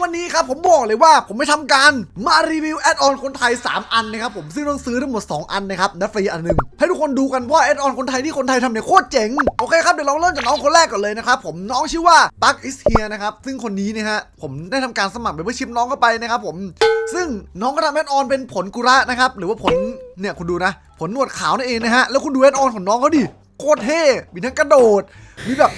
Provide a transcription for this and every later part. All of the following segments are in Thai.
วันนี้ครับผมบอกเลยว่าผมไม่ทำการมารีวิวแอดออนคนไทย 3 อันนะครับผมซึ่งต้องซื้อทั้งหมด 2 อันนะครับนัดฟรีอันหนึ่งให้ทุกคนดูกันว่าแอดออนคนไทยที่คนไทยทำเนี่ยโคตรเจ๋งโอเคครับเดี๋ยวเราเริ่มจากน้องคนแรกก่อนเลยนะครับผมน้องชื่อว่าปักอิสเฮียนะครับซึ่งคนนี้เนี่ยฮะผมได้ทำการสมัครเป็นเพื่อชิปน้องเข้าไปนะครับผมซึ่งน้องก็ทำแอดออนเป็นผลกุระนะครับหรือว่าผลเนี่ยคุณดูนะ ผลหนวดขาวนั่นเองนะฮะแล้วคุณดูแอดออนของน้องเขาดิโคตรเท่มีทั้งกระโดดมีแบบ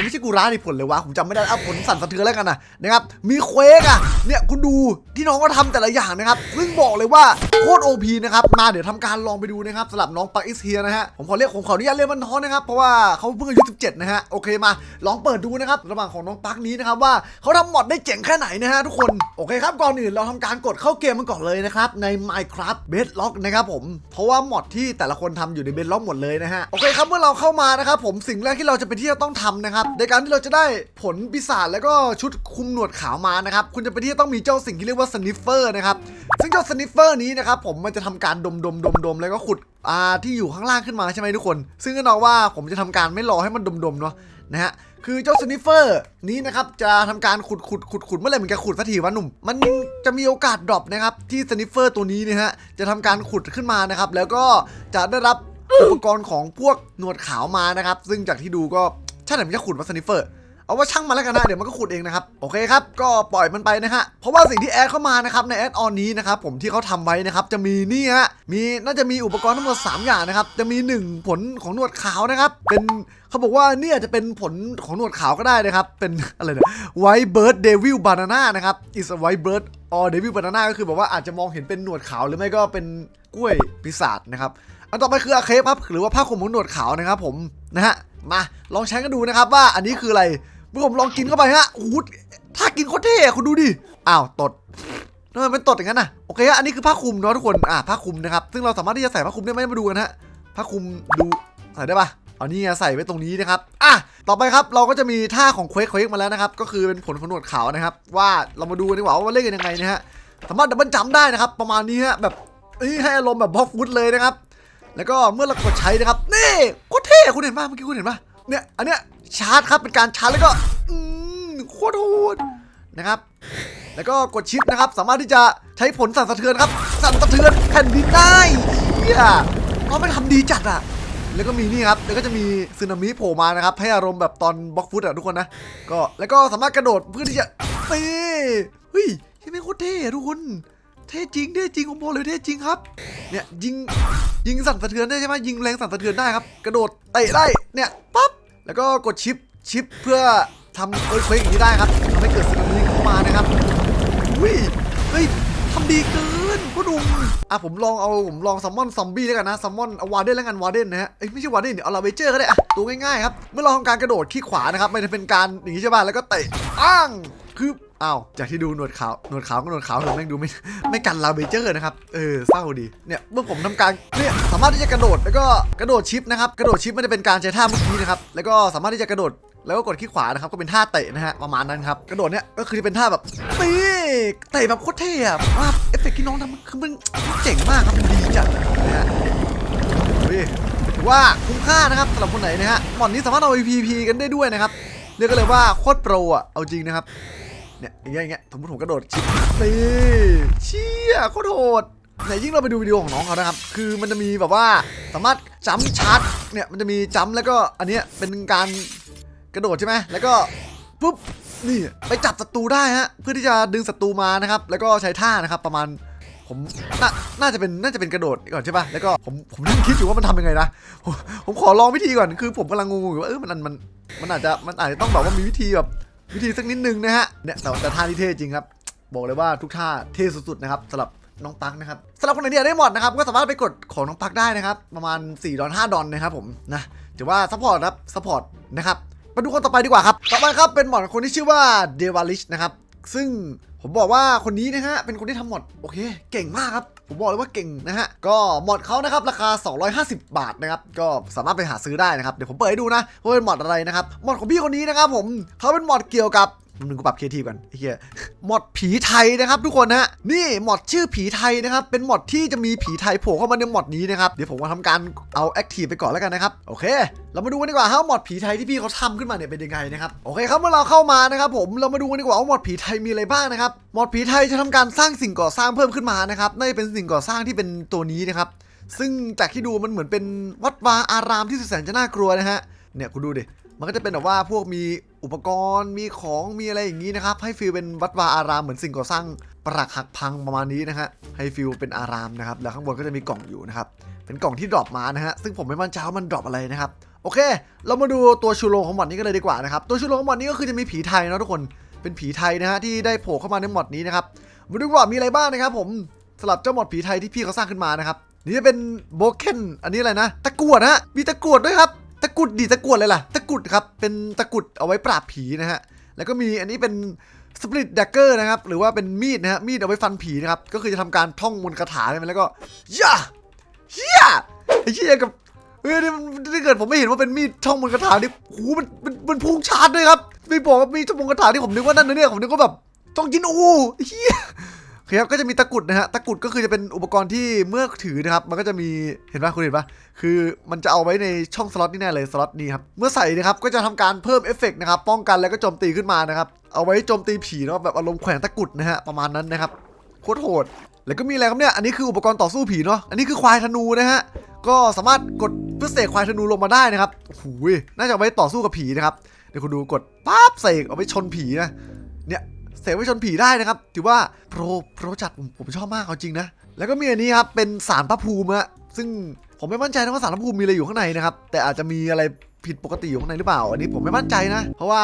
มันไม่ใช่กูร้าดิผลเลยวะผมจำไม่ได้เอาผลสั่นสะเทือนแล้วกันนะนะครับมีเควกอะเนี่ยคุณดูที่น้องก็ทำแต่ละอย่างนะครับซึ่งบอกเลยว่า โคตรโอพีนะครับ มาเดี๋ยวทำการลองไปดูนะครับสำหรับน้องปักอิสเฮียนะฮะ ผมขอเรียกผมขออนุญาตเรียกมันน้องนะครับ เพราะว่าเขาเพิ่งอายุ 17 นะฮะ โอเคมา ลองเปิดดูนะครับระหว่างของน้องปักนี้นะครับว่าเขาทำมอดได้เจ๋งแค่ไหนนะฮะทุกคน โอเคครับ ก่อนอื่นเราทำการกดเข้าเกมมันก่อนเลยนะครับใน Minecraft Bedrock นะครับผม เพราะว่ามอดที่แต่ละคนทำอยู่ใน Bedrock หมดเลยนะฮะ โอเคครับเมื่อเราเข้ามานะครับผมสิ่งแรกที่เราจะเป็นที่จะต้องทำนะครับในการที่เราจะได้ผลปีศาจแล้วก็ชุดคุมหนวดขาวมานะครับคุณจะเป็นที่ต้องมีเจ้าสิ่งที่เรียกว่าสนิฟเฟอร์นะครับซึ่งเจ้าสนิฟเฟอร์นี้นะครับผมมันจะทำการดมดมดมดมแล้วก็ขุดอ่าที่อยู่ข้างล่างขึ้นมาใช่ไหมทุกคน ซึ่งก็นองว่าผมจะทำการไม่รอให้มันดมดมๆเนาะนะฮะคือเจ้าสนิฟเฟอร์นี้นะครับจะทำการขุดขุดขุดขุดเมื่อไหร่มันจะขุดสักทีวะหนุ่ม มันจะมีโอกาสดรอปนะครับที่สนิฟเฟอร์ตัวนี้เนี่ยฮะจะทำการขุดขึ้นมานะครับแล้วก็จะได้รับอุปกรณ์ของพวกหนวดขาวมานะครับซึ่งจากที่ดูก็ใช่แต่มันจะขุดว่าสนิฟเฟอร์ เอาว่าช่างมันแล้วกันนะเดี๋ยวมันก็ขุดเองนะครับโอเคครับก็ปล่อยมันไปนะฮะเพราะว่าสิ่งที่แอดเข้ามานะครับในแอดออนนี้นะครับผมที่เขาทำไว้นะครับจะมีนี่ฮะมีน่าจะมีอุปกรณ์ทั้งหมด 3 อย่างนะครับจะมี 1 ผลของหนวดขาวนะครับเป็นเขาบอกว่าเนี่ยจะเป็นผลของหนวดขาวก็ได้นะครับเป็นอะไรนะ white bird devil banana นะครับ is a white bird or devil banana ก็คือแบบว่าอาจจะมองเห็นเป็นหนวดขาวหรือไม่ก็เป็นกล้วยปีศาจนะครับอันต่อไปคืออาเคปครับหรือว่าผ้าคลุมของหนวดขาวนะครับผมนะฮะมาลองใช้กันดูนะครับว่าอันนี้คืออะไร เมื่อผมลองกินเข้าไปฮะโอ้โหถ้ากินโคตรเท่คุณดูดิ อ้าวตดทำไมเป็นตดอย่างนั้นน่ะโอเคฮะอันนี้คือผ้าคลุมเนาะทุกคน อ่าผ้าคลุมนะครับ ซึ่งเราสามารถที่จะใส่ผ้าคลุมได้ไหมมาดูกันฮะ ผ้าคลุมดูใส่ได้ปะเอานี่ไงใส่ไว้ตรงนี้นะครับ อะ ต่อไปครับเราก็จะมีท่าของเควกเควกมาแล้วนะครับ ก็คือเป็นผลขนวดขาวนะครับ ว่าเรามาดูกันดีกว่าว่าเล่นกันยังไงนะฮะ สามารถดับเบิลจัมได้นะครับ ประมาณนี้ฮะแบบให้อารมณ์แบบบล็อกฟุตเลยนะครับ แล้วก็เมื่อเรากดใช้นะครับ นี่โคตรเท่คุณเห็นปะเมื่อกี้คุณเห็นปะ เนี่ยอันเนี้ยชาร์จครับเป็นการชาร์จแล้วก็อืมโคตรโหดนะครับ แล้วก็กดชิปนะครับ สามารถที่จะใช้ผลสั่นสะเทือนครับ สั่นสะเทือนแผ่นดินได้เฮียเขาไปทำดีจัดอะแล้วก็มีนี่ครับ แล้วก็จะมีสึนามิโผล่มานะครับ ให้อารมณ์แบบตอนบล็อกฟุตอะทุกคนนะ ก็แล้วก็สามารถกระโดดเพื่อที่จะตีเฮ้ยยังไม่โคตรเท่ทุกคน เท่จริงเท่จริงผมบอกเลยเท่จริงครับ เนี่ยยิงยิงสั่นสะเทือนได้ใช่ไหมยิงแรงสั่นสะเทือนได้ครับ กระโดดเตะได้เนี่ยปั๊บ แล้วก็กดชิปชิปเพื่อทำเอิร์ธเควกอย่างนี้ได้ครับทำให้เกิดสึนามิเข้ามานะครับอุ้ยเฮ้ยทำดีเกินก็ดุมอะผมลองเอาผมลองซัมมอนซอมบี้แล้วกันนะซัมมอนเอาวาเดนแล้วกันวาเดนนะฮะเอ้ยไม่ใช่วาเดนเนี่ยเอาลาเวเจอร์ก็ได้อะตัวง่ายๆครับเมื่อเราทำการกระโดดขี้ขวานะครับมันจะเป็นการอย่างนี้ใช่ป่ะแล้วก็เตะอ้างคือ อ้าวจากที่ดูหนวดขาวหนวดขาวก็หนวดขาวผมแม่งดูไม่ไม่กันลาเบเจอร์นะครับเออเศร้าดีเนี่ยเมื่อผมทำการเนี่ยสามารถที่จะกระโดดแล้วก็กระโดดชิปนะครับกระโดดชิปไม่ได้เป็นการใช้ท่าเมื่อกี้นะครับแล้วก็สามารถที่จะกระโดดแล้วก็กดคลิกขวานะครับก็เป็นท่าเตะนะฮะประมาณนั้นครับกระโดดเนี่ยก็คือจะเป็นท่าแบบปีเตะแบบโคตรเท่อะผมว่าเอฟเฟกต์ที่น้องทำคือมันเจ๋งมากครับมันดีจัดนะฮะดูดิถือว่าคุ้มค่านะครับสำหรับคนไหนนะฮะหมอนนี้สามารถเอา PVP กันได้ด้วยนะครับเรียกกันเลยว่าโคตรโปรอะเอาจริงนะครับ เนี่ยอย่างเงี้ยอย่างเงี้ยสมมติผมกระโดดชิปตีเชี่ยโคตรโหดไหนยิ่งเราไปดูวิดีโอของน้องเขานะครับ คือมันจะมีแบบว่าสามารถจัมชาร์จเนี่ยมันจะมีจัมแล้วก็อันเนี้ยเป็นการกระโดดใช่ไหมแล้วก็ปุ๊บนี่ไปจับศัตรูได้ฮะเพื่อที่จะดึงศัตรูมานะครับ แล้วก็ใช้ท่านะครับประมาณผมน่าน่าจะเป็นน่าจะเป็นกระโดดก่อนใช่ป่ะแล้วก็ผมผมนั่งคิดอยู่ว่ามันทำยังไงนะผมผมขอลองวิธีก่อนคือผมกำลังงงอยู่ว่าเออมันมันมันอาจจะมันอาจจะต้องแบบว่ามีวิธีแบบ วิธีสักนิดนึงนะฮะเนี่ยแต่แต่ท่าที่เท่จริงครับ บอกเลยว่าทุกท่าเท่สุดๆนะครับสำหรับน้องปักนะครับสำหรับคนไหนที่อยากได้หมดนะครับก็สามารถไปกดของน้องปักได้นะครับ ประมาณ 4 ดอล5ดอลนะครับผมนะถือว่าซัพพอร์ตครับซัพพอร์ตนะครับมาดูคนต่อไปดีกว่าครับ ต่อไปครับเป็นหมอนคนที่ชื่อว่าเดวาลิชนะครับ ซึ่งผมบอกว่าคนนี้นะฮะ เป็นคนที่ทำหมดโอเค เก่งมากครับ ผมบอกเลยว่าเก่งนะฮะ ก็หมดเขานะครับ ราคา 250 บาทนะครับ ก็สามารถไปหาซื้อได้นะครับ เดี๋ยวผมเปิดให้ดูนะว่าเป็นหมดอะไรนะครับหมดของพี่คนนี้นะครับผมเขาเป็นหมดเกี่ยวกับ นนึงกูปรับเคทีก่อนไอ้เหี้ยมอดผีไทยนะครับ ทุกคนนะนี่มอดชื่อผีไทยนะครับ เป็นมอดที่จะมีผีไทยโผล่เข้ามาในมอดนี้นะครับเดี๋ยวผมมาทำการเอาแอคทีฟไปก่อนแล้วกันนะครับโอเค เรามาดูกันดีกว่าฮะมอดผีไทยที่พี่เขาทำขึ้นมาเนี่ยเป็นยังไงนะครับโอเคครับเมื่อเราเข้ามานะครับผมเรามาดูกันดีกว่าว่ามอดผีไทยมีอะไรบ้างนะครับมอดผีไทยจะทำการสร้างสิ่งก่อสร้างเพิ่มขึ้นมานะครับน่าจะเป็นสิ่งก่อสร้างที่เป็นตัวนี้นะครับซึ่งจากที่ดูมันเหมือนเป็นวัดวาอารามที่สุดแสนจะน่ากลัวนะฮะเนี่ยคุณดูดิ มันก็จะเป็นแบบว่าพวกมีอุปกรณ์มีของมีอะไรอย่างนี้นะครับ ให้ฟีลเป็นวัดวาอารามเหมือนสิ่งก่อสร้างปรักหักพังประมาณนี้นะฮะให้ฟีลเป็นอารามนะครับ แล้วข้างบนก็จะมีกล่องอยู่นะครับ เป็นกล่องที่ดรอปมานะฮะซึ่งผมไม่มั่นใจว่ามันดรอปอะไรนะครับโอเค เรามาดูตัวชูโรงของหมอดนี้กันเลยดีกว่านะครับตัวชูโรงของหมอดนี้ก็คือจะมีผีไทยนะทุกคนเป็นผีไทยนะฮะที่ได้โผล่เข้ามาในหมอดนี้นะครับมาดูว่ามีอะไรบ้างนะครับ ผมสำหรับเจ้าหมอดผีไทยที่พี่เขาสร้างขึ้นมานะครับนี่จะเป็นโบเคนอันนี้อะไรนะ ตะกรวดฮะมีตะกรวดด้วยครับ ตะกุดดีตะกวดเลยล่ะ ตะกุดครับ เป็นตะกุดเอาไว้ปราบผีนะฮะ แล้วก็มีอันนี้เป็นสปริตดักเกอร์นะครับ หรือว่าเป็นมีดนะฮะ มีดเอาไว้ฟันผีนะครับ ก็คือจะทำการท่องมนต์คาถาใช่ไหมแล้วก็ย่าเฮียไอ้เฮียกับเฮ้ยนี่มันถ้าเกิดผมไม่เห็นว่าเป็นมีดท่องมนต์คาถานี่โอ้โหมันมันมันพุ่งชาร์จด้วยครับ ไม่บอกว่ามีท่องมนต์คาถาที่ผมนึกว่านั่นนะเนี่ย ผมนึกว่าแบบต้องยินอูเฮีย ครับก็จะมีตะกุดนะฮะตะกุดก็คือจะเป็นอุปกรณ์ที่เมื่อถือนะครับ มันก็จะมีเห็นปะคุณเห็นปะคือมันจะเอาไว้ในช่องสล็อตนี่แน่เลยสล็อตนี้ครับเมื่อใส่นะครับก็จะทำการเพิ่มเอฟเฟกต์นะครับ ป้องกันแล้วก็โจมตีขึ้นมานะครับ เอาไว้โจมตีผีเนาะแบบอารมณ์แขวนตะกุดนะฮะประมาณนั้นนะครับโคตรโหด แล้วก็มีอะไรครับเนี่ยอันนี้คืออุปกรณ์ต่อสู้ผีเนาะอันนี้คือควายธนูนะฮะก็สามารถกดเพื่อเสกควายธนูลงมาได้นะครับโอ้โหน่าจะเอาไว้ต่อสู้กับผีนะครับเดี๋ยวคุณดูกดปั๊บเสกเอาไว้ชนผีนะเนี่ย เสกว้ชนผีได้นะครับ ถือว่าโปรโปรจัดผมผมชอบมากเอาจริงนะ แล้วก็มีอันนี้ครับ เป็นสารพระภูมิอะซึ่งผมไม่มั่นใจนะว่าสารพระภูมิมีอะไรอยู่ข้างในนะครับ แต่อาจจะมีอะไรผิดปกติอยู่ข้างในหรือเปล่า อันนี้ผมไม่มั่นใจนะ เพราะว่า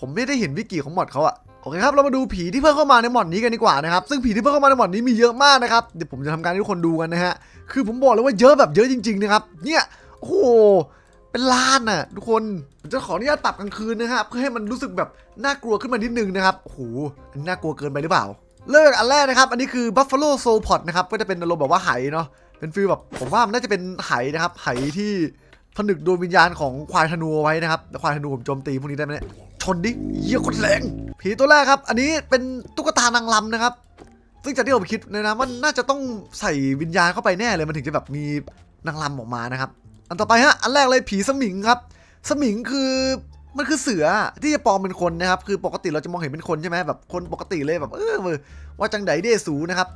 ผมไม่ได้เห็นวิกิของมอดเขาอะโอเคครับ เรามาดูผีที่เพิ่มเข้ามาในมอดนี้กันดีกว่านะครับ ซึ่งผีที่เพิ่มเข้ามาในมอดนี้มีเยอะมากนะครับ เดี๋ยวผมจะทำการให้ทุกคนดูกันนะฮะ คือผมบอกเลยว่าเยอะแบบเยอะจริงๆนะครับ เนี่ย โอ้โห เป็นล้านน่ะทุกคนผมจะขออนุญาตปรับกลางคืนนะครับเพื่อให้มันรู้สึกแบบน่ากลัวขึ้นมานิดนึงนะครับโอ้โหน่ากลัวเกินไปหรือเปล่า เลิกอันแรกนะครับ อันนี้คือ Buffalo Soul Pot นะครับก็จะเป็นอารมณ์แบบว่าไหเนาะเป็นฟีลแบบผมว่ามันน่าจะเป็นไหนะครับไหที่ผนึกดวงวิญญาณของควายธนูไว้นะครับแล้วควายธนูผมโจมตีพวกนี้ได้ไหมเนี่ยชนดิเยี่ยคนแรงผีตัวแรกครับ อันนี้เป็นตุ๊กตานางรำนะครับ ซึ่งจากที่ผมคิดเนยนะมันน่าจะต้องใส่วิญญาณเข้าไปแน่เลยมันถึงจะแบบมีนางรำออกมานะครับ อันต่อไปฮะ อันแรกเลยผีสมิงครับ สมิงคือมันคือเสือที่จะปลอมเป็นคนนะครับ คือปกติเราจะมองเห็นเป็นคนใช่ไหมแบบคนปกติเลยแบบเออว่าจังไดเดสูนะครับ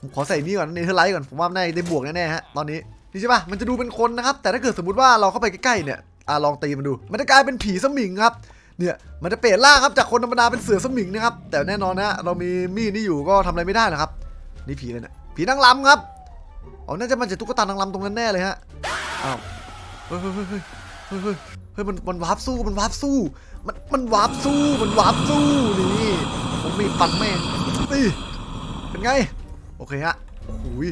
ผมขอใส่นี่ก่อนเนเธอร์ไลท์ก่อนผมว่าน่าจะได้บวกแน่ๆฮะตอนนี้นี่ใช่ปะมันจะดูเป็นคนนะครับ แต่ถ้าเกิดสมมติว่าเราเข้าไปใกล้ๆเนี่ยอะลองตีมันดู มันจะกลายเป็นผีสมิงครับเนี่ยมันจะเปลี่ยนร่างครับจากคนธรรมดาเป็นเสือสมิงนะครับแต่แน่นอนนะเรามีมีดนี่อยู่ก็ทำอะไรไม่ได้หรอกครับ นี่ผีเลยเนี่ยผีนางรำครับ อ๋อ น่าจะมาจากตุ๊กตานางรำตรงนั้นแน่เลยฮะ อ้าว เฮ้ยเฮ้ยเฮ้ยเฮ้ยเฮ้ยมันมันวาร์ปสู้ มันวาร์ปสู้ มันมันวาร์ปสู้ มันวาร์ปสู้นี่ผมมีดฟันแม่งนี่เป็นไง โอเคฮะโอ้ย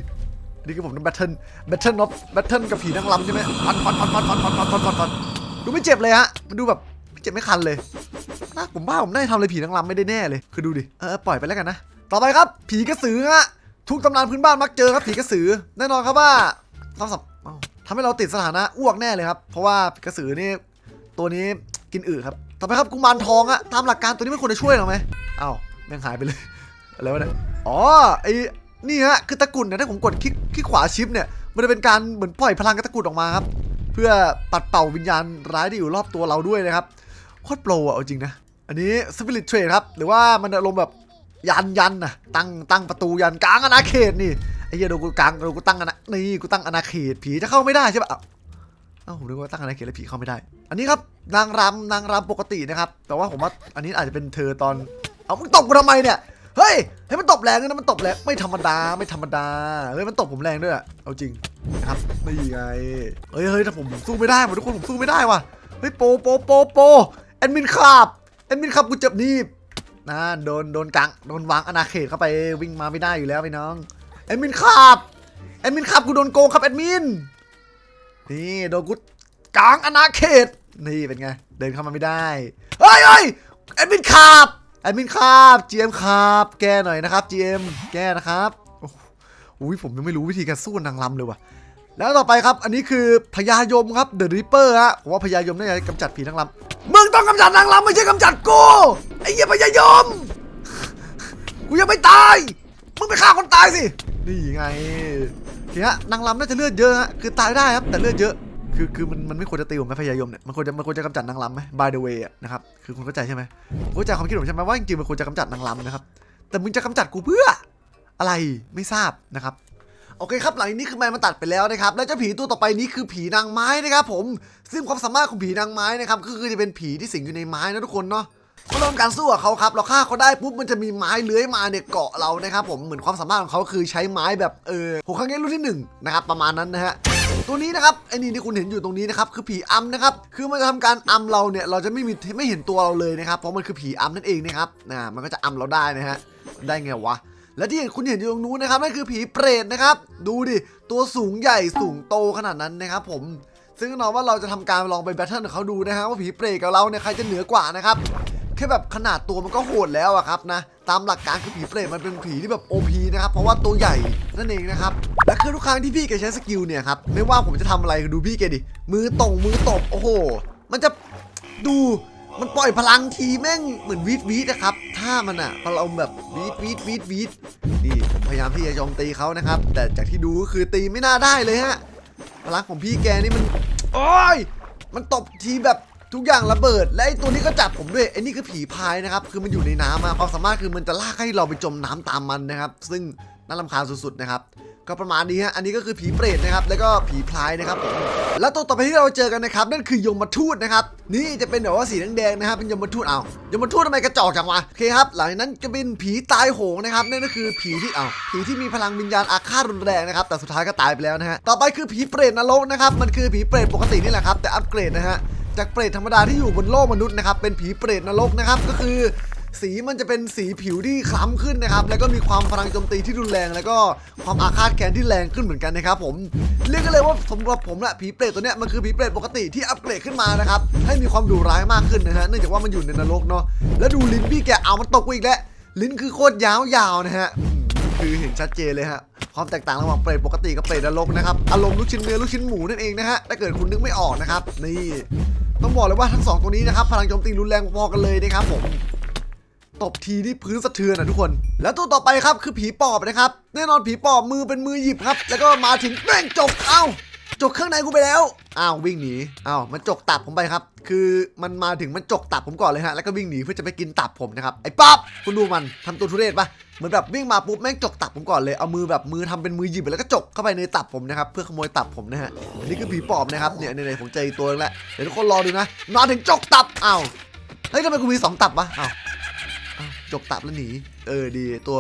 นี่คือผมทำแบทเทิล แบทเทิลน็อตแบทเทิลกับผีนางรำใช่ไหมฟันฟันฟันฟันฟันฟันฟันฟันฟันฟันดูไม่เจ็บเลยฮะ มันดูแบบไม่เจ็บไม่คันเลยน่าผมบ้าผมได้ทำอะไรผีนางรำไม่ได้แน่เลย คือดูดิ เออปล่อยไปแล้วกันนะ ต่อไปครับ ผีกระสือฮะ ทุกตำนานพื้นบ้านมักเจอครับผีกระสือ แน่นอนครับว่าทำสับอ้าวทำให้เราติดสถานะอ้วกแน่เลยครับ เพราะว่ากระสือนี่ตัวนี้กินอึครับ ต่อไปครับกุมารทองอะตามหลักการตัวนี้ไม่ควรจะช่วยหรอไหมอ้าวแม่งหายไปเลยอะไรวะเนี่ย อ๋อไอ้นี่ฮะคือตะกรุดเนี่ยถ้าผมกดคลิกคลิกขวาชิปเนี่ย มันจะเป็นการเหมือนปล่อยพลังกบตะกรุดออกมาครับ เพื่อปัดเป่าวิญญาณร้ายที่อยู่รอบตัวเราด้วยนะครับโคตรโปรอะเอาจริงนะ อันนี้สปิริตเทรดครับ หรือว่ามันอารมณ์แบบ ยันยันนะตั้งตั้งประตูยันกลางอาณาเขตนี่ไอ้เหี้ยโดนกูกลางโดนกูตั้งอาณานี่กูตั้งอาณาเขตผีจะเข้าไม่ได้ใช่ปะเอ้าผมนึกว่าตั้งอาณาเขตแล้วผีเข้าไม่ได้ อันนี้ครับนางรำนางรำปกตินะครับ แต่ว่าผมว่าอันนี้อาจจะเป็นเธอตอน เอามึงตบกูทำไมเนี่ยเฮ้ยให้มันตบแรงนะมันตบแรงไม่ธรรมดาไม่ธรรมดาเฮ้ยมันตบผมแรงด้วยอะเอาจริงนะครับนี่ไงเฮ้ยเฮ้ยถ้าผมสู้ไม่ได้ว่ะทุกคนผมสู้ไม่ได้ว่ะเฮ้ยโปโปโปโปแอดมินขาบแอดมินขับกูเจ็บนี่ นะโดนโดนกังโดนวางอนาเขตเข้าไปวิ่งมาไม่ได้อยู่แล้วพี่น้องแอดมินขับแอดมินขับกูโดนโกงครับแอดมินนี่โดนกูกลางอนาเขตนี่เป็นไงเดินเข้ามาไม่ได้เฮ้ยเฮ้ยแอดมินขับแอดมินครับ GM ครับแกหน่อยนะครับ GM แกนะครับโอ้โหอุ๊ยผมยังไม่รู้วิธีการสู้นางรำเลยว่ะ แล้วต่อไปครับ อันนี้คือพญายมครับเดอะริปเปอร์ฮะผมว่าพญายมน่าจะกำจัดผีนางรำมึงต้องกำจัดนางรำไม่ใช่กำจัดกูไอ้เหี้ยพญายมกูยังไม่ตายมึงไปฆ่าคนตายสินี่ไงทีนี้นางรำน่าจะเลือดเยอะฮะคือตายได้ครับแต่เลือดเยอะคือคือมันมันไม่ควรจะตีผมไหมพยายมเนี่ยมันควรจะมันควรจะกำจัดนางรำไหม by the way นะครับคือคุณเข้าใจใช่ไหมคุณเข้าใจความคิดผมใช่ไหมว่าจริงๆมันควรจะกำจัดนางรำนะครับแต่มึงจะกำจัดกูเพื่ออะไรไม่ทราบนะครับ โอเคครับหลังนี้คือแมนมันตัดไปแล้วนะครับแล้วเจ้าผีตัวต่อไปนี้คือผีนางไม้นะครับผมซึ่งความสามารถของผีนางไม้นะครับก็คือจะเป็นผีที่สิงอยู่ในไม้นะทุกคนเนาะพอเริ่มการสู้กับเขาครับเราฆ่าเขาได้ปุ๊บมันจะมีไม้เลื้อยมาเนี่ยเกาะเรานะครับผมเหมือนความสามารถของเขาคือใช้ไม้แบบเออหัวข้างเงี้รุ่นที่หนึ่งนะครับประมาณนั้นนะฮะตัวนี้นะครับไอ้นี่ที่คุณเห็นอยู่ตรงนี้นะครับคือผีอัมนะครับคือมันจะทำการอัมเราเนี่ยเราจะไม่มีไม่เห็นตัวเราเลยนะครับเพราะมันคือผีอัมนั่นเองนะครับนะมันก็จะอัมเราได้นะฮะได้ไงวะ และที่เห็นคุณเห็นอยู่ตรงนู้นนะครับนั่นคือผีเปรตนะครับ ดูดิ ตัวสูงใหญ่สูงโตขนาดนั้นนะครับผมซึ่งแน่นอนว่าเราจะทำการลองไปแบทเทิลกับเขาดูนะฮะว่าผีเปรตกับเราเนี่ยใครจะเหนือกว่านะครับแค่แบบขนาดตัวมันก็โหดแล้วอะครับนะตามหลักการคือผีเปรตมันเป็นผีที่แบบ OP นะครับเพราะว่าตัวใหญ่นั่นเองนะครับและคือทุกครั้งที่พี่แกใช้สกิลเนี่ยครับไม่ว่าผมจะทำอะไรดูพี่แกดิมือตรงมือตบโอ้โห มันจะดู มันปล่อยพลังทีแม่งเหมือนวีดวีดนะครับถ้ามันอะพลังแบบวีดวีดวีดวีดนี่ผมพยายามที่จะโจมตีเขานะครับ แต่จากที่ดูก็คือตีไม่น่าได้เลยฮะพลังของพี่แกนี่มันโอ้ยมันตบทีแบบทุกอย่างระเบิด และไอตัวนี้ก็จับผมด้วยไอนี่คือผีพายนะครับ คือมันอยู่ในน้ำอะความสามารถคือมันจะลากให้เราไปจมน้ำตามมันนะครับ ซึ่ง น่ารำคาญสุดๆนะครับก็ประมาณนี้ฮะ อันนี้ก็คือผีเปรตนะครับ แล้วก็ผีพลายนะครับผม แล้วตัวต่อไปที่เราเจอกันนะครับ นั่นคือยมทูตนะครับ นี่จะเป็นแบบว่าสีแดงๆนะครับ เป็นยมทูตเอายมทูตทำไมกระจอกจังวะ โอเคครับ หลังจากนั้นจะเป็นผีตายโหงนะครับ นั่นก็คือผีที่เอาผีที่มีพลังวิญญาณอาฆาตรุนแรงนะครับ แต่สุดท้ายก็ตายไปแล้วนะฮะ ต่อไปคือผีเปรตนรกนะครับ มันคือผีเปรตปกตินี่แหละครับ แต่อัปเกรดนะฮะ จากเปรตธรรมดาที่อยู่บนโลกมนุษย์นะครับ เป็นผีเปรตนรกนะครับ ก็คือ สีมันจะเป็นสีผิวที่คล้ำขึ้นนะครับ แล้วก็มีความพลังโจมตีที่รุนแรง แล้วก็ความอาฆาตแค้นที่แรงขึ้นเหมือนกันนะครับผม เรียกกันเลยว่าสำหรับผมแหละผีเปรตตัวเนี้ยมันคือผีเปรตปกติที่อัปเกรดขึ้นมานะครับ ให้มีความดุร้ายมากขึ้นนะฮะ เนื่องจากว่ามันอยู่ในนรกเนาะ แล้วดูลิ้นพี่แกเอามันตกอีกแล้ว ลิ้นคือโคตรยาวๆนะฮะ คือเห็นชัดเจนเลยฮะความแตกต่างระหว่างเปรตปกติกับเปรตนรกนะครับ อารมณ์ลูกชิ้นเนื้อลูกชิ้นหมูนั่นเองนะฮะ ถ้าเกิดคุณนึกไม่ออกนะครับ นี่ ต้องบอกเลยว่าทั้งสองตัวนี้นะครับ พลังโจมตีรุนแรงพอๆกันเลยนะครับผม ตบทีที่พื้นสะเทือนนะทุกคน แล้วตัวต่อไปครับคือผีปอบนะครับ แน่นอนผีปอบมือเป็นมือหยิบครับ แล้วก็มาถึงแม่งจกเอ้าจกเครื่องในกูไปแล้ว อ้าววิ่งหนี อ้าวมันจกตับผมไปครับ คือมันมาถึงมันจกตับผมก่อนเลยฮะ แล้วก็วิ่งหนีเพื่อจะไปกินตับผมนะครับ ไอ้ป๊อบคุณดูมันทำตัวทุเรศปะเหมือนแบบวิ่งมาปุ๊บแม่งจกตับผมก่อนเลย เอามือแบบมือทำเป็นมือหยิบแล้วก็จกเข้าไปในตับผมนะครับ เพื่อขโมยตับผมนะฮะอันนี้คือผีปอบนะครับ เนี่ยในๆผมเจอตัวนึงแล้ว เดี๋ยวทุกคนรอดูนะ มาถึงจกตับ อ้าว เฮ้ยทำไมกูมีสองตับวะ อ้าว จบตับแล้วหนี เออดีตัว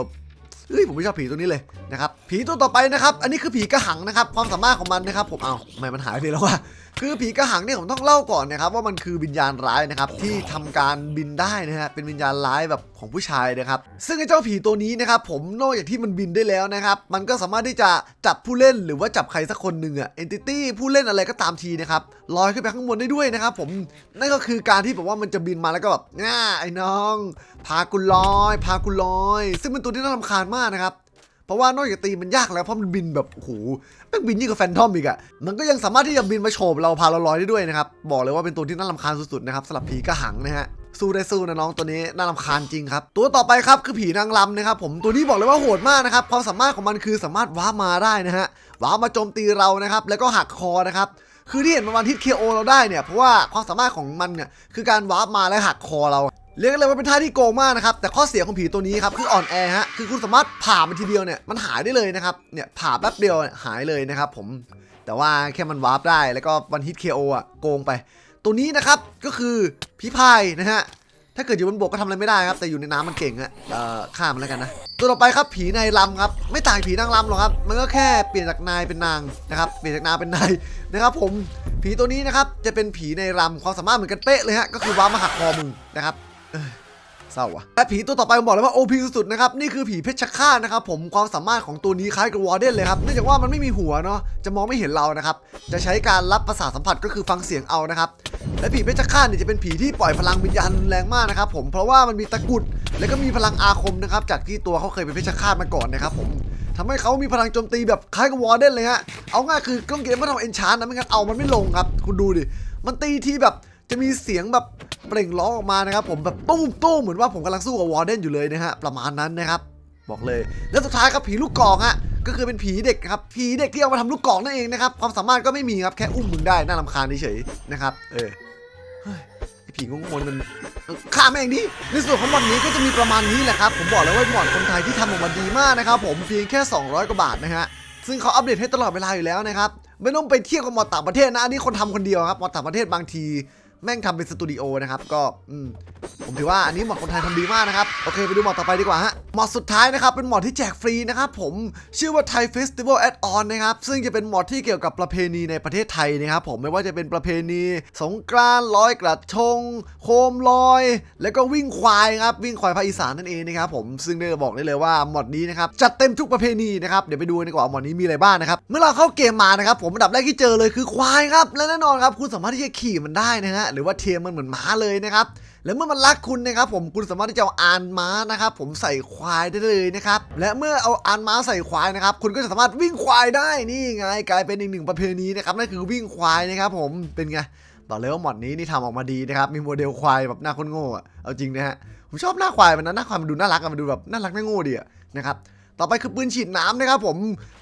เฮ้ยผมไม่ชอบผีตัวนี้เลยนะครับ ผีตัวต่อไปนะครับ อันนี้คือผีกระหังนะครับ ความสามารถของมันนะครับ ผมเอาทำไมมันหายไปแล้ววะคือผีกระหังเนี่ยผมต้องเล่าก่อนนะครับ ว่ามันคือวิญญาณร้ายนะครับ ที่ทำการบินได้นะฮะเป็นวิญญาณร้ายแบบของผู้ชายนะครับ ซึ่งไอ้เจ้าผีตัวนี้นะครับ ผมนอกจากที่มันบินได้แล้วนะครับ มันก็สามารถที่จะจับผู้เล่นหรือว่าจับใครสักคนหนึ่งอะเอนติตี้ผู้เล่นอะไรก็ตามทีนะครับลอยขึ้นไปข้างบนได้ด้วยนะครับ ผมนั่นก็คือการที่แบบว่ามันจะบินมาแล้วก็แบบง่าไอ้น้อง พากุลอย พากุลอย ซึ่งเป็นตัวที่น่ารำคาญมากนะครับ เพราะว่านอกจากตีมันยากแล้วเพราะมันบินแบบโอ้โหแม่งบินยิ่งกว่าแฟนทอมอีกอะมันก็ยังสามารถที่จะบินมาโฉบเราพาเราลอยได้ด้วยนะครับบอกเลยว่าเป็นตัวที่น่ารำคาญสุดๆนะครับสำหรับผีกระหังนะฮะสู้ได้สู้นะน้องตัวนี้น่ารำคาญจริงครับ ตัวต่อไปครับคือผีนางรำนะครับผมตัวนี้บอกเลยว่าโหดมากนะครับความสามารถของมันคือสามารถว้าร์ปมาได้นะฮะว้าร์ปมาโจมตีเรานะครับแล้วก็หักคอนะครับคือที่เห็นมันวันทิศเคโอเราได้เนี่ยเพราะว่าความสามารถของมันเนี่ยคือการวาร์ปมาและหักคอเรา เรียกเลยว่าเป็นท่าที่โกงมากนะครับ แต่ข้อเสียของผีตัวนี้ครับคืออ่อนแอฮะคือคุณสามารถผ่ามันทีเดียวเนี่ยมันหายได้เลยนะครับเนี่ยผ่าแป๊บเดียวหายเลยนะครับผมแต่ว่าแค่มันวาร์ปได้แล้วก็วันฮิตเคโออะโกงไป ตัวนี้นะครับก็คือผีพายนะฮะถ้าเกิดอยู่บนบกก็ทำอะไรไม่ได้ครับ แต่อยู่ในน้ำมันเก่งฮะเอ่อฆ่ามันแล้วกันนะ ตัวต่อไปครับผีนายรำครับ ไม่ต่างผีนางรำหรอกครับ มันก็แค่เปลี่ยนจากนายเป็นนางนะครับ เปลี่ยนจากนางเป็นนายนะครับ ผม ผีตัวนี้นะครับจะเป็นผีในรำความสามารถเหมือนกันเป๊ะเลยฮะ ก็คือว้ามาหักคอมึงนะครับ เศร้าว่ะและผีตัวต่อไปผมบอกเลยว่า OP สุดๆนะครับนี่คือผีเพชฌฆาตนะครับผมความสามารถของตัวนี้คล้ายกับวอร์เดนเลยครับเนื่องจากว่ามันไม่มีหัวเนาะจะมองไม่เห็นเรานะครับจะใช้การรับประสาทสัมผัสก็คือฟังเสียงเอานะครับและผีเพชฌฆาตเนี่ยจะเป็นผีที่ปล่อยพลังวิญญาณแรงมากนะครับผมเพราะว่ามันมีตะกุดแล้วก็มีพลังอาคมนะครับจากที่ตัวเขาเคยเป็นเพชฌฆาตมาก่อนนะครับผมทำให้เขามีพลังโจมตีแบบคล้ายกับวอร์เดนเลยฮะเอาง่ายคือต้องเกมไม่ทำเอนชานนะไม่งั้นเอามันไม่ลงครับคุณดูดิมันตีทีแบบ จะมีเสียงแบบเปล่งร้องออกมานะครับ ผมแบบตุ้มตุ้มเหมือนว่าผมกำลังสู้กับวอร์เดนอยู่เลยนะฮะประมาณนั้นนะครับ บอกเลย แล้วสุดท้ายครับผีลูกกอกฮะก็คือเป็นผีเด็กครับผีเด็กที่เอามาทำลูกกอกนั่นเองนะครับความสามารถก็ไม่มีครับแค่อุ้มมึงได้น่ารำคาญเฉยๆนะครับ เออไอผีงงๆมันฆ่าแม่งดิในส่วนของมอดนี้ก็จะมีประมาณนี้แหละครับ ผมบอกแล้วว่ามอดคนไทยที่ทำออกมาดีมากนะครับผมเพียงแค่ 200 กว่าบาทนะฮะซึ่งเขาอัปเดตให้ตลอดเวลาอยู่แล้วนะครับไม่ต้องไปเทียบกับมอดต่างประเทศนะอันนี้คนทำคนเดียวครับมอดต่างประเทศบางที แม่งทำเป็นสตูดิโอนะครับ ก็อืมผมถือว่าอันนี้หมอดคนไทยทำดีมากนะครับ โอเคไปดูหมอดต่อไปดีกว่าฮะ หมอดสุดท้ายนะครับ เป็นหมอดที่แจกฟรีนะครับผมชื่อว่า Thai Festival Add On นะครับ ซึ่งจะเป็นหมอดที่เกี่ยวกับประเพณีในประเทศไทยนะครับผมไม่ว่าจะเป็นประเพณี สงกรานต์ลอยกระทงโคมลอย แล้วก็วิ่งควายครับวิ่งควายภาคอีสานนั่นเองนะครับผมซึ่งได้บอกได้เลยว่าหมอดนี้นะครับจัดเต็มทุกประเพณีนะครับเดี๋ยวไปดูกันดีกว่าหมอดนี้มีอะไรบ้างนะครับเมื่อเราเข้าเกมมานะครับผมอันดับแรกที่เจอเลยคือควายครับและแน่นอนครับคุณสามารถที่จะขี่มันได้นะฮะหรือว่าเทียมมันเหมือนม้าเลยนะครับแล้วเมื่อมันรักคุณนะครับผมคุณสามารถที่จะเอาอานม้านะครับผมใส่ควายได้เลยนะครับและเมื่อเอาอานม้าใส่ควายนะครับคุณก็จะสามารถวิ่งควายได้นี่ไงกลายเป็นอีกหนึ่งประเพณีนะครับนั่นคือวิ่งควายนะครับผมเป็นไงบอกเลยว่าหมอดนี้นี่ทำออกมาดีนะครับมีโมเดลควายแบบหน้าคนโง่อะเอาจริงนะฮะผมชอบหน้าควายมันนะหน้าควายมันดูน่ารักอะมันดูแบบน่ารักน่าโง่ดีอะนะครับต่อไปคือปืนฉีดน้ำนะครับผม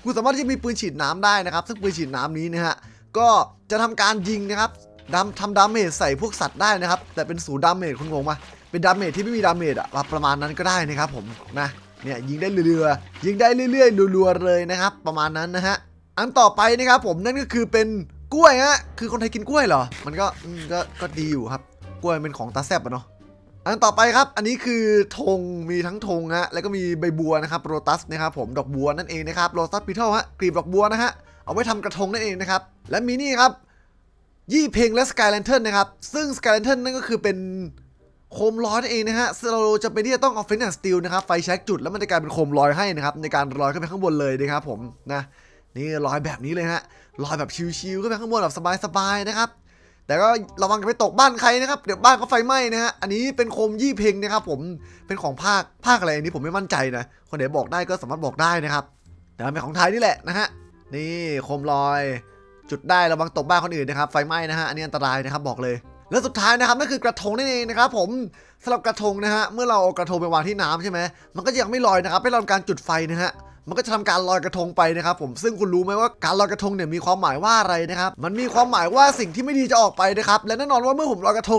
คุณสามารถที่จะมีปืนฉีดน้ำได้นะครับ ซึ่งปืนฉีดน้ำนี้นะฮะก็จะทำการยิงนะครับ ดำทำดาเมจใส่พวกสัตว์ได้นะครับ แต่เป็นศูนย์ดาเมจคุณงงปะเป็นดาเมจที่ไม่มีดาเมจอะประมาณนั้นก็ได้นะครับผมนะเนี่ยยิงได้เรื่อยๆยิงได้เรื่อยๆรัวๆเลยนะครับ ประมาณนั้นนะฮะอันต่อไปนะครับผมนั่นก็คือเป็นกล้วยฮะคือคนไทยกินกล้วยเหรอ มันก็ก็ก็ดีอยู่ครับ กล้วยเป็นของตาแซบอะเนาะอันต่อไปครับ อันนี้คือธงมีทั้งธงฮะแล้วก็มีใบบัวนะครับโรตัสนะครับผมดอกบัวนั่นเองนะครับโรตัสพิทอลฮะกลีบดอกบัวนะฮะเอาไว้ทำกระทงนั่นเองนะครับและมีนี่ครับ ยี่เพลงและสกายแลนเทิร์นนะครับ ซึ่งสกายแลนเทิร์นนั่นก็คือเป็นโคมลอยนั่นเองนะฮะเราจะเป็นที่จะต้องเอาเฟนแอนสติลนะครับไฟแช็กจุดแล้วมันจะกลายเป็นโคมลอยให้นะครับในการลอยขึ้นไปข้างบนเลยนะครับผมนะนี่ลอยแบบนี้เลยฮะลอยแบบชิวๆขึ้นไปข้างบนแบบสบายๆนะครับแต่ก็ระวังจะไปตกบ้านใครนะครับเดี๋ยวบ้านเขาไฟไหม้นะฮะอันนี้เป็นโคมยี่เพลงนะครับผมเป็นของภาคภาคอะไรอันนี้ผมไม่มั่นใจนะคนไหนบอกได้ก็สามารถบอกได้นะครับแต่เป็นของไทยนี่แหละนะฮะนี่โคมลอย จุดได้ระวังตกบ้านคนอื่นนะครับไฟไหม้นะฮะอันนี้อันตรายนะครับบอกเลย และสุดท้ายนะครับนั่นคือกระทงนั่นเองนะครับผมสำหรับกระทงนะฮะเมื่อเราเอากระทงไปวางที่น้ำใช่ไหมมันก็ยังไม่ลอยนะครับให้เราทำการจุดไฟนะฮะมันก็จะทำการลอยกระทงไปนะครับผมซึ่งคุณรู้ไหมว่าการลอยกระทงเนี่ยมีความหมายว่าอะไรนะครับมันมีความหมายว่าสิ่งที่ไม่ดีจะออกไปนะครับและแน่นอนว่าเมื่อผมลอยกระทง